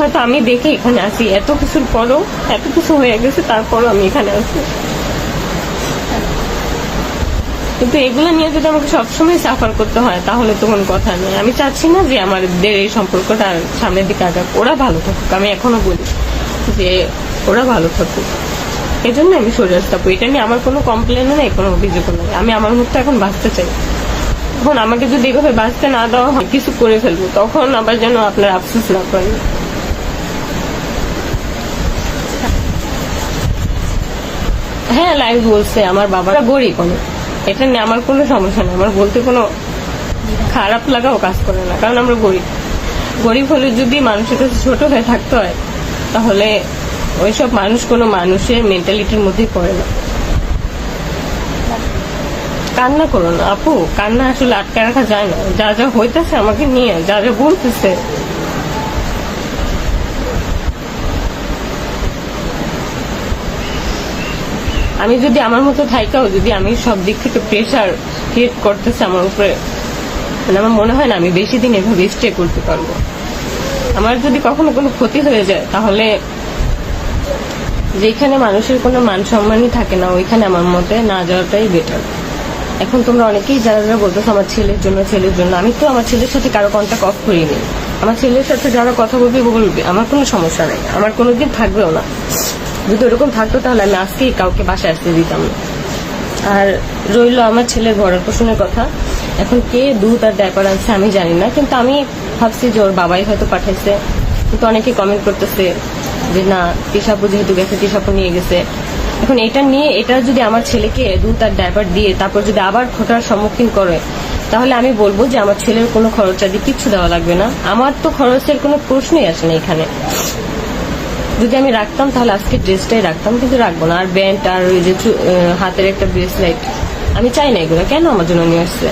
হয়তো আমি দেখে এখানে আসি এত কিছুর পরও, এত কিছু হয়ে গেছে, তারপরও আমি এখানে আসি কিন্তু এগুলো নিয়ে যদি আমাকে সবসময় সাফার করতে হয়, তাহলে তো কোনো কথা নেই। আমি চাচ্ছি না যে আমাদের এই সম্পর্কটা সামনের দিকে আগাক। ওরা ভালো থাকুক, আমি এখনও বলি যে ওরা ভালো থাকুক। এই জন্য আমি সরে আসতে এটা নিয়ে আমার কোনো কমপ্লেনও নেই, কোনো অভিযোগও নেই। আমি আমার মুখটা এখন বাঁচতে চাই। এখন আমাকে যদি এভাবে বাঁচতে না দেওয়া হয়, কিছু করে ফেলব, তখন আবার যেন আপনার আফসোস না করেন। হ্যাঁ লাইভ বলছে, আমার বাবারা গরিব অনেক। এটা নিয়ে আমার কোনো সমস্যা নেই, আমার বলতে কোনো খারাপ লাগাও কাজ করে না, কারণ আমরা গরিব। গরিব হলে যদি মানুষের কাছে ছোট হয়ে থাকতে হয়, তাহলে ওইসব মানুষ কোনো মানুষের মেন্টালিটির মধ্যেই পড়ে না। কান্না করো না, আপু, কান্না আসলে আটকে রাখা যায় না। যা যা হইতেছে আমাকে নিয়ে, যা যা বলতেছে আমি যদি আমার মতো থাইকাও, যদি আমি সব দিক থেকে প্রেশার ক্রিয়েট করতেছে আমার উপরে মানে আমার মনে হয় না আমি বেশি দিন এভাবে স্টে করতে পারব। আমার যদি কখনো কোনো ক্ষতি হয়ে যায়, তাহলে যেখানে মানুষের কোনো মান সম্মানই থাকে না, ওইখানে আমার মতে না যাওয়াটাই বেটার এখন তোমরা অনেকেই যারা যারা বলতেছো আমার ছেলের জন্য ছেলের জন্য, আমি তো আমার ছেলের সাথে কারও কন্ট্যাক্ট অফ করিনি। আমার ছেলের সাথে যারা কথা বলবে বলবে, আমার কোনো সমস্যা নেই, আমার কোনোদিন থাকবেও না। যদি ওরকম থাকতো তাহলে আমি আজকেই কাউকে বাসায় আসতে দিতাম না। আর রইল আমার ছেলের ভরণ পোষণের কথা। এখন কে দুধ আর ডাইপার আনছে আমি জানি না, কিন্তু আমি ভাবছি যে ওর বাবাই হয়তো পাঠাইছে। কিন্তু অনেকে কমেন্ট করতেছে যে, না, তিশাপু যেহেতু গেছে, তিশাপু নিয়ে গেছে। এখন এটা নিয়ে, এটা যদি আমার ছেলেকে দুধ আর ডাইপার দিয়ে তারপর যদি আবার খোটার সম্মুখীন করে, তাহলে আমি বলব যে আমার ছেলের কোনো খরচ আদি কিচ্ছু দেওয়া লাগবে না। আমার তো খরচের কোনো প্রশ্নই আসে না এখানে। যদি আমি রাখতাম, তাহলে আজকে ড্রেসটাই রাখতাম, কিন্তু রাখব না। আর ব্যান্ড আর ওই যে হাতের একটা ব্রেসলাইট আমি চাই না এগুলো। কেন আমার জন্য নিয়ে আসছে